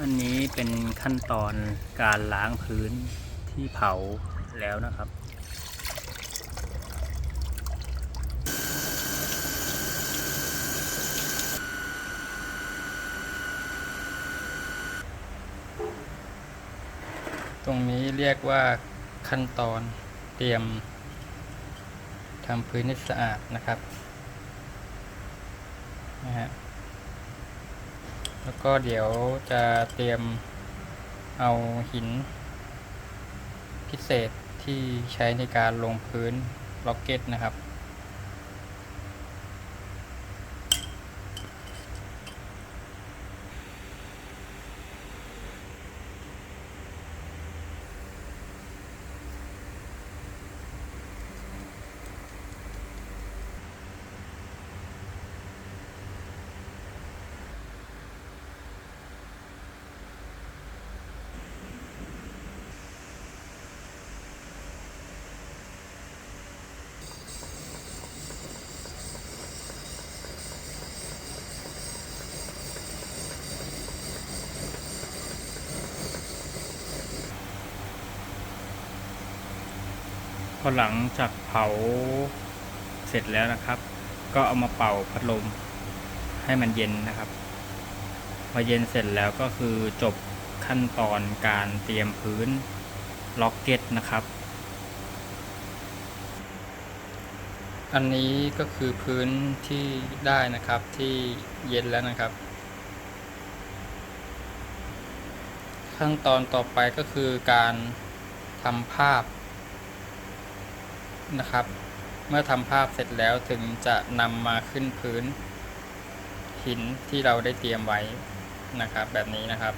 อันนี้เป็นขั้นตอนการล้างพื้นที่เผาแล้วนะครับตรงนี้เรียกว่าขั้นตอนเตรียมทำพื้นให้สะอาดนะครับนะฮะ แล้วก็เดี๋ยวจะเตรียมเอาหิน พิเศษที่ใช้ในการลงพื้นล็อกเก็ตนะครับ อหลังจากเผาเสร็จแล้วนะครับ ก็เอามาเป่าพัดลมให้มันเย็นนะครับพอเย็นเสร็จแล้วก็คือจบขั้นตอนการเตรียมพื้นล็อกเก็ตนะครับ อันนี้ก็คือพื้นที่ได้นะครับที่เย็นแล้วนะครับ ขั้นตอนต่อไปก็คือการทำภาพ นะครับ เมื่อทำภาพเสร็จแล้วถึงจะนำมาขึ้นพื้นหินที่เราได้เตรียมไว้นะครับ แบบนี้นะครับ